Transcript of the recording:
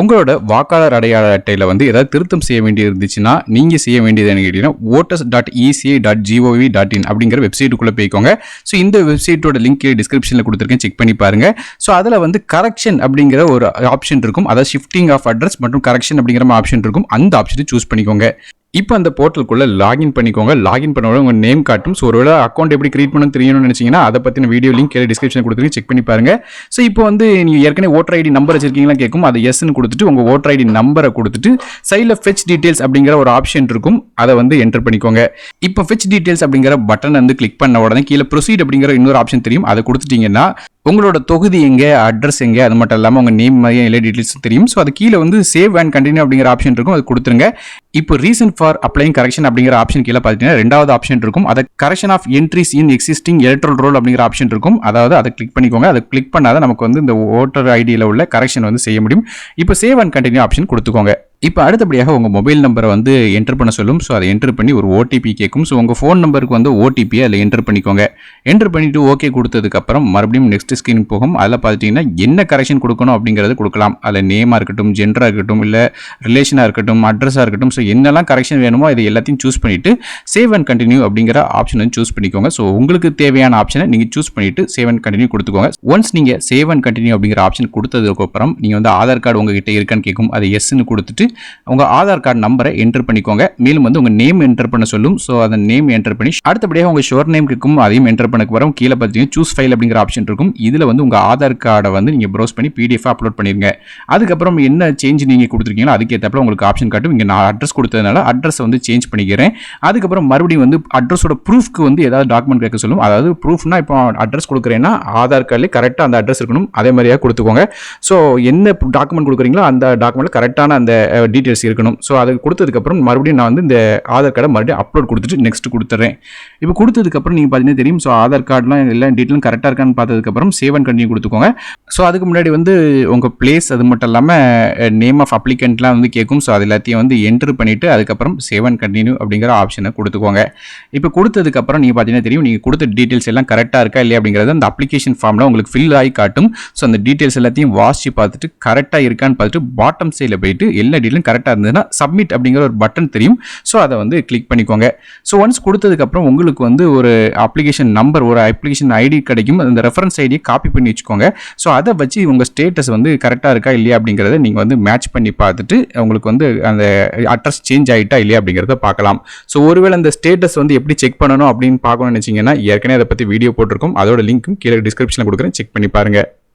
உங்களோட வாக்காளர் அடையாள அட்டையில் வந்து ஏதாவது திருத்தம் செய்ய வேண்டியது இருந்துச்சுன்னா நீங்கள் செய்ய வேண்டியது என்ன கேட்டீங்கன்னா voters dot ECI dot G O V dot in அப்படிங்கிற வெப்சைட்டுக்குள்ளே போய்க்கோங்க. ஸோ இந்த வெப்சைட்டோட லிங்க் டிஸ்கிரிப்ஷனில் கொடுத்துருக்கேன். செக் பண்ணி பாருங்கள் ஸோ அதில் வந்து கரெக்ஷன் அப்படிங்கிற ஒரு ஆப்ஷன் இருக்கும். அதாவது ஷிஃப்டிங் ஆஃப் அட்ரஸ் மற்றும் கரெக்ஷன் அப்படிங்கிற ஆப்ஷன் இருக்கும். அந்த ஆப்ஷனை சூஸ் பண்ணிக்கோங்க. இப்போ அந்த போர்ட்டலுக்குள்ளே லாகின் பண்ணிக்கோங்க. லாகின் பண்ண உங்கள் நேம் காட்டும். ஸோ ஒருவேளை அக்கௌண்ட் எப்படி கிரியேட் பண்ணணும் தெரியணும்னு நினச்சிங்கன்னா அதை பற்றின வீடியோ லிங்க் கீழே டிஸ்கிரிப்ஷன் கொடுத்துருக்கேன் செக் பண்ணி பாருங்கள் ஸோ இப்போ வந்து நீங்கள் ஏற்கனவே ஓட்டர் ஐடி நம்பர் வச்சிருக்கீங்களா கேட்கும் அதை எஸ்ன்னு கொடுத்துட்டு உங்கள் ஓட்டர் ஐடி நம்பரை கொடுத்துட்டு சைடில் ஃபெச் டீடைல்ஸ் அப்படிங்கிற ஒரு ஆப்ஷன் இருக்கும். அதை வந்து என்டர் பண்ணிக்கோங்க. இப்போ ஃபெச் டீட்டெயில்ஸ் அப்படிங்கிற பட்டன் வந்து கிளிக் பண்ண உடனே கீழே ப்ரொசீட் அப்படிங்கிற இன்னொரு ஆப்ஷன் தெரியும். அதை கொடுத்துட்டிங்கன்னா உங்களோட தொகுதி எங்கே அட்ரஸ் எங்கே அது மட்டும் இல்லாமல் உங்கள் நேம் மாதிரியும் எல்லா டீட்டெயில்ஸும் தெரியும். ஸோ அது கீழே வந்து சேவ் அண்ட் கண்டினியூ அப்படிங்கிற ஆப்ஷன் இருக்கும் அது கொடுத்துருங்க. இப்போ ரீசன் ஃபார் அப்ளைங் கரெக்ஷன் அப்படிங்கிற ஆப்ஷன் கீழே பார்த்தீங்கன்னா ரெண்டாவது ஆப்ஷன் இருக்கும். அதை correction of entries in existing electoral roll அப்படிங்கிற ஆப்ஷன் இருக்கும். அதாவது அதை கிளிக் பண்ணிக்கோங்க. அதை கிளிக் பண்ணாத நமக்கு வந்து இந்த ஓட்டர் ஐடியில் உள்ள கரெக்ஷன் வந்து செய்ய முடியும். இப்போ சேவ் அண்ட் கண்டினியூ ஆப்ஷன் கொடுத்துக்கோங்க. இப்போ அடுத்தபடியாக உங்கள் மொபைல் நம்பரை வந்து என்டர் பண்ண சொல்லும். ஸோ அதை என்டர் பண்ணி ஒரு ஓடிபி கேட்கும். ஸோ உங்கள் ஃபோன் நம்பருக்கு வந்து ஓடிபியை அதில் என்டர் பண்ணிக்கோங்க. என்டர் பண்ணிவிட்டு ஓகே கொடுத்ததுக்கப்புறம் மறுபடியும் நெக்ஸ்ட் ஸ்க்ரீன் போகும். அதில் பார்த்துட்டிங்கன்னா என்ன கரெக்ஷன் கொடுக்கணும் அப்படிங்கிறது கொடுக்கலாம். அதில் நேமாக இருக்கட்டும் ஜென்டராக இருக்கட்டும் இல்லை ரிலேஷனாக இருக்கட்டும் அட்ரஸாக இருக்கட்டும் ஸோ என்னெல்லாம் கரெக்ஷன் வேணுமோ இது எல்லாத்தையும் சூஸ் பண்ணிவிட்டு சேவ் அண்ட் கண்டினியூ அப்படிங்கிற ஆப்ஷன் வந்து சூஸ் பண்ணிக்கோங்க. ஸோ உங்களுக்கு தேவையான ஆப்ஷனை நீங்கள் சூஸ் பண்ணிவிட்டு சேவ் அண்ட் கண்டினியூ கொடுத்துக்கோங்க. ஒன்ஸ் நீங்கள் சேவ் அண்ட் கண்டினியூ அப்படிங்கிற ஆப்ஷன் கொடுத்ததுக்கப்புறம் நீங்கள் வந்து ஆதார் கார்டு உங்ககிட்ட இருக்கான்னு கேட்கும். அதை எஸ்ன்னு கொடுத்துட்டு உங்கள் ஆதார் கார்டு நம்பரை என்டர் பண்ணிக்கோங்க. மேலும் வந்து உங்கள் நேம் என்டர் பண்ண சொல்லும். ஸோ அந்த நேம் என்டர் பண்ணி அடுத்தபடியாக உங்கள் ஷோர் நேம் இருக்கும் அதையும் என்டர் பண்ணக்கு வரும். கீழே பார்த்தீங்கன்னா சூஸ் ஃபைல் அப்படிங்கிற ஆப்ஷன் இருக்கும். இதில் வந்து உங்கள் ஆதார் கார்டை வந்து நீங்கள் ப்ரௌஸ் பண்ணி பிடிஎஃப் அப்லோட் பண்ணிடுங்க அதுக்கப்புறம் என்ன சேஞ்ச் நீங்கள் கொடுத்துருக்கீங்களோ அதுக்கேற்றப்பல உங்களுக்கு ஆப்ஷன் காட்டும். இங்கே நான் அட்ரஸ் கொடுத்ததுனால அட்ரஸ் வந்து சேஞ்ச் பண்ணிக்கிறேன். அதுக்கப்புறம் மறுபடியும் வந்து அட்ரஸோட ப்ரூஃப்க்கு வந்து ஏதாவது டாக்குமெண்ட் கேட்க சொல்லும். அதாவது ப்ரூஃப்னா இப்போ அட்ரஸ் கொடுக்குறேன்னா ஆதார் கார்டில் கரெக்டாக அந்த அட்ரஸ் இருக்கணும். அதே மாதிரியாக கொடுத்துக்கோங்க. ஸோ என்ன டாக்குமெண்ட் கொடுக்குறீங்களோ அந்த டாக்குமெண்ட்டில் கரெக்டான அந்த டீட்டெயில்ஸ் இருக்கணும். ஸோ அதை கொடுத்ததுக்கப்புறம் மறுபடியும் நான் வந்து இந்த ஆதார் கார்டை மறுபடியும் அப்லோட் கொடுத்துட்டு நெக்ஸ்ட் கொடுத்துட்றேன். இப்போ கொடுத்ததுக்கப்புறம் நீங்கள் பார்த்தீங்கன்னா தெரியும். ஸோ ஆதார் கார்டெலாம் எல்லா டீட்டெயிலும் கரெக்டாக இருக்கான்னு பார்த்ததுக்கப்புறம் சேவ் அண்ட் கண்டினியூ கொடுத்துக்கோங்க. ஸோ அதுக்கு முன்னாடி வந்து உங்கள் பிளேஸ் அது மட்டும் இல்லாமல் நேம் ஆஃப் அப்ளிகண்ட்லாம் வந்து கேட்கும். ஸோ அது எல்லாத்தையும் வந்து என்ட்ரு பண்ணிவிட்டு அதுக்கப்புறம் சேவ் அண்ட் கண்டினியூ அப்படிங்கிற ஆப்ஷனை கொடுத்துக்கோங்க. இப்போ கொடுத்ததுக்கப்புறம் நீங்கள் பார்த்தீங்கன்னா தெரியும். நீங்கள் கொடுத்த டீட்டெயில்ஸ் எல்லாம் கரெக்டாக இருக்கா இல்லையா அப்படிங்கிறது அந்த அப்ளிகேஷன் ஃபார்மில் உங்களுக்கு ஃபில் ஆகி காட்டும். ஸோ அந்த டீட்டெயில்ஸ் எல்லாத்தையும் வாசிச்சு பார்த்துட்டு கரெக்டாக இருக்கான்னு பார்த்துட்டு பாட்டம் சைடில் போயிட்டு எல்லா டீட்டெயிலும் கரெக்டாக இருந்ததுன்னா சப்மிட் அப்படிங்கிற ஒரு பட்டன் தெரியும். ஸோ அதை வந்து கிளிக் பண்ணிக்கோங்க. ஸோ ஒன்ஸ் கொடுத்ததுக்கப்புறம் உங்களுக்கு வந்து ஒரு அப்ளிகேஷன் நம்பர் ஒரு அப்ளிகேஷன் ஐடி கிடைக்கும். அந்த ரெஃபரன்ஸ் ஐடியை காப்பி பண்ணி வச்சுக்கோங்க. ஸோ அதை வச்சு உங்கள் ஸ்டேட்டஸ் வந்து கரெக்டாக இருக்கா இல்லையா அப்படிங்கிறத நீங்கள் வந்து மேட்ச் பண்ணி பார்த்துட்டு உங்களுக்கு வந்து அந்த அட்ரஸ் சேஞ்ச் ஆகிட்டா இல்லையா அப்படிங்கிறத பார்க்கலாம். ஸோ ஒருவேளை அந்த ஸ்டேட்டஸ் வந்து எப்படி செக் பண்ணணும் அப்படின்னு பார்க்கணும்னு நினச்சிங்கன்னா ஏற்கனவே அதை பற்றி வீடியோ போட்டிருக்கோம். அதோட லிங்க்கும் கீழே டிஸ்கிரிப்ஷனில் கொடுக்குறேன். செக் பண்ணி பாருங்கள்